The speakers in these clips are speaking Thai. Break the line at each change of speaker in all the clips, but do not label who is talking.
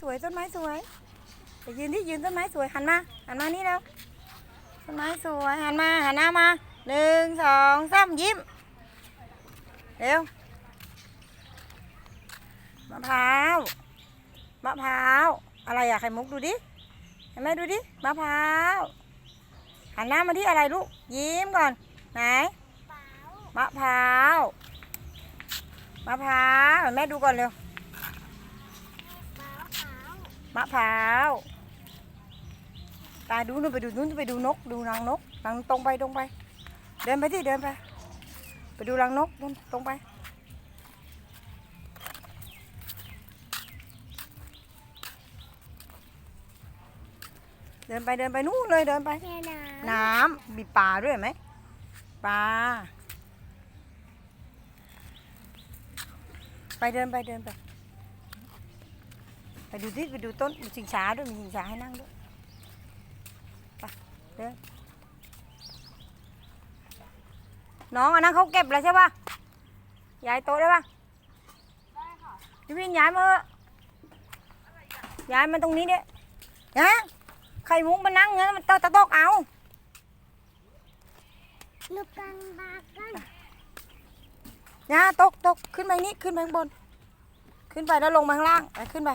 สวยต้นไม้สวยไปยืนที่ยืนต้นไม้สวยหันมาหันมานี่แล้วต้นไม้สวยหันมาหันหน้ามาหนึ่งสองสามยิ้มเร็วมะพร้าวมะพร้าวอะไรอะไข่มุกดูดิเห็นไหมดูดิมะพร้าวหันหน้ามาที่อะไรลูกยิ้มก่อนไหนมะพร้าวมะพร้าวแม่ดูก่อนเร็ว มะพร้าวตาดูนู่นไปดูนู่นไปดูนก ดูนางนกนางตรงไปตรงไป เดินไปที่เดินไป ไปดูรังนกนู่นตรงไป เดินไปเดินไปนู่นเลยเดินไป
แม่น้
น้ำมีปลาด้วยเห็นไหมปลาไปเดินไปเดินไป ไปดูที่ไปดูต้นมีชิงช้าด้วยมีชิงช้าให้นั่งด้วยไปเดินน้องอันนั้นเขาเก็บแล้วใช่ปะย้ายโต๊ะได้ปะพี่วินย้ายมาเถอะย้ายมาตรงนี้เด้ฮะไข่มุกมานั่งงั้นมันตะตะตกเอาำ
ลูกกันบากัน
ย่าตกตกขึ้นไปนี่ขึ้นไปข้างบน ขึ้นไปแล้วลงมาข้างล่างไปขึ้นไป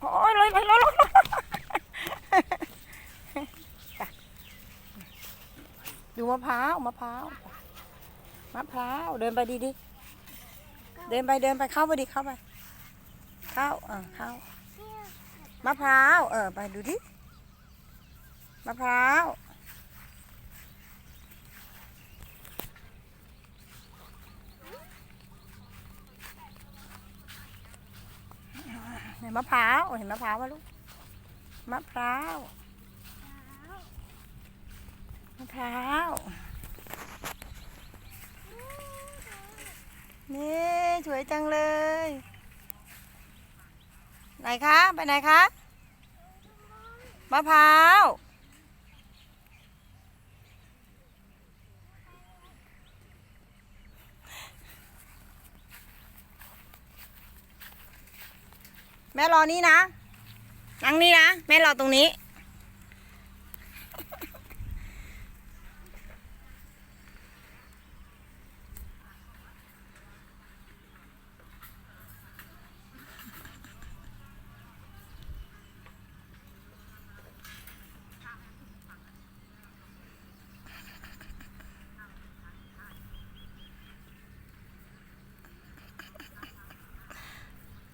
โอ้ย เลยเลยเลยดูมะพร้าวมะพร้าวมะพร้าวเดินไปดีดีเดินไปเดินไปเข้าไปดิเข้าไป เข้าเออเข้ามะพร้าวเออไปดูดิมะพร้าว เห็นมะพร้าวเห็นมะพร้าวป่ะลูกมะพร้าวมะพร้าวนี่สวยจังเลย ไหนคะ ไปไหนคะ มะพร้าว แม่รอนี่นะ นั่งนี่นะ แม่รอตรงนี้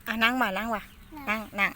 อะนั่งมานั่งว่ะ นั่งนั่ง